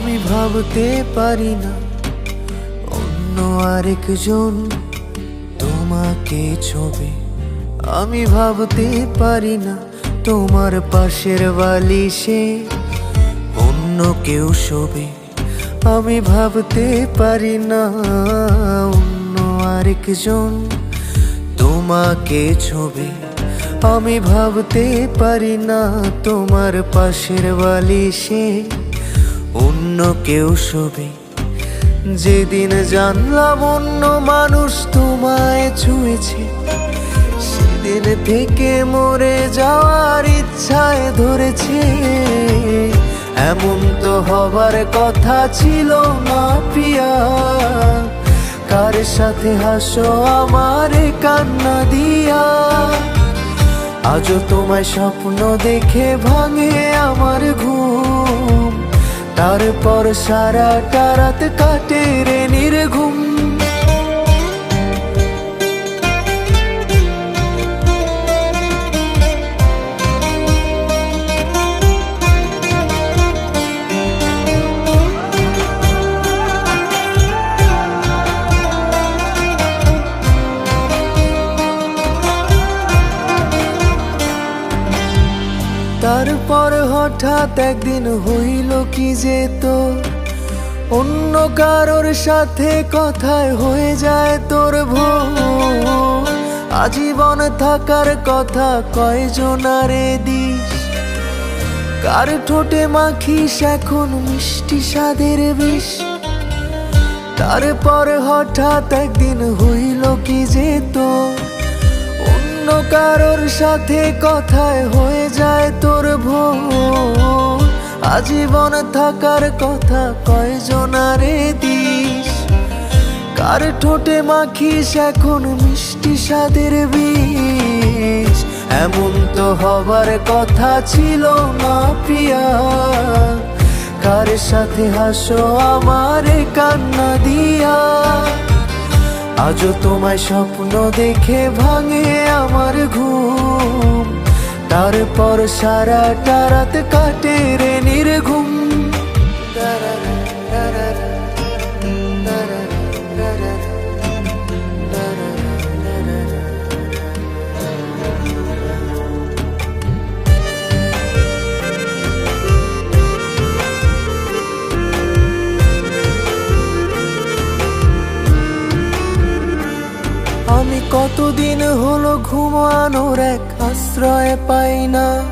ভাবতে পারি না। অন্য আরেকজন তোমাকে ছবি। আমি ভাবতে পারি না তোমার পাশের বালিশে অন্য কেউ শোবে। আমি ভাবতে পারি না অন্য আরেকজন তোমাকে ছবি। আমি ভাবতে পারি না তোমার পাশের বালিশে অন্য কেউ শোবে। যেদিন জানলাম অন্য মানুষ তোমায় ছুঁয়েছে, সেদিন থেকে মরে যাওয়ার ইচ্ছায় ধরেছে। এমন তো হবার কথা ছিল না প্রিয়া। কার সাথে হাসো আমার কান্না দিয়া। আজও তোমায় স্বপ্ন দেখে ভাঙে আমার তারপর সারাটা রাত কাটে রে নির্ঘুম। তারপর হঠাৎ একদিন হইল কি যে তো? অন্য কারোর সাথে কথায় হয়ে যায় তোর ভুল আজীবন থাকার কথা কয়জনারে দিস কার ঠোঁটে মাখিস এখন মিষ্টি স্বাদের বিষ? তারপর হঠাৎ একদিন হইল কি যে তো? অন্য কারোর সাথে কথায় হয়ে যায় তোর ভুল আজীবন থাকার কথা কয়জনারে দিস? কার ঠোঁটে মাখিস এখন মিষ্টি স্বাদের বিষ? এমন তো হবার কথা ছিল না প্রিয়া। কার সাথে হাসো আমার কান্না দিয়া? আজও তোমায় স্বপ্ন দেখে ভাঙে আমার ঘুম। তারপর সারাটা রাত কাটে রে নির্ঘুম। আমি কতদিন হলো ঘুমানোর এক আশ্রয় পাই না।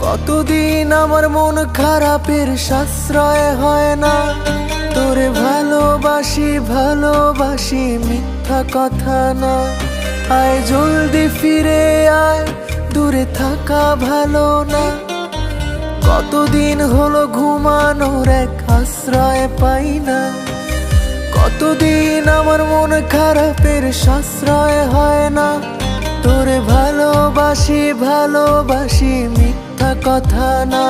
কতদিন আমার মন খারাপের সাশ্রয় হয় না। তোরে ভালোবাসি ভালোবাসি, মিথ্যা কথা না। আয় জলদি ফিরে আয়, দূরে থাকা ভালো না। কতদিন হলো ঘুমানোর এক আশ্রয় পাই না। কতদিন আমার মন খারাপের সাশ্রয় হয় না? তোরে ভালোবাসি ভালোবাসি, মিথ্যা কথা না।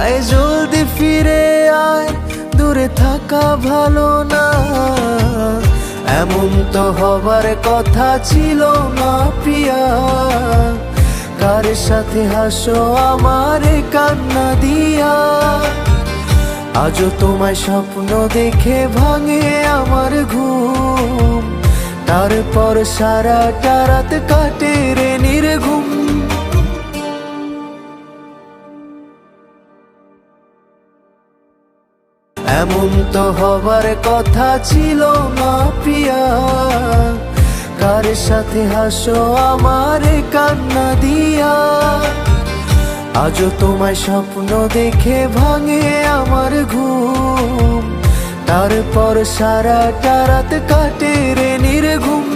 আয় জলদি ফিরে আয়, দূরে থাকা ভালো না। এমন তো হবার কথা ছিল না প্রিয়া। কার সাথে হাসো আমার কান্না দিয়া? আজও তোমায় স্বপ্ন দেখে ভাঙে আমার ঘুম। তারপর সারাটা রাত কাটে রে নির্ঘুম। এমন তো হবার কথা ছিল না প্রিয়া। কার সাথে হাসো আমার কান্না দিয়া। আজও তোমায় স্বপ্ন দেখে ভাঙে আমার ঘুম। তারপর সারাটা রাত কাটে রে নির্ঘুম।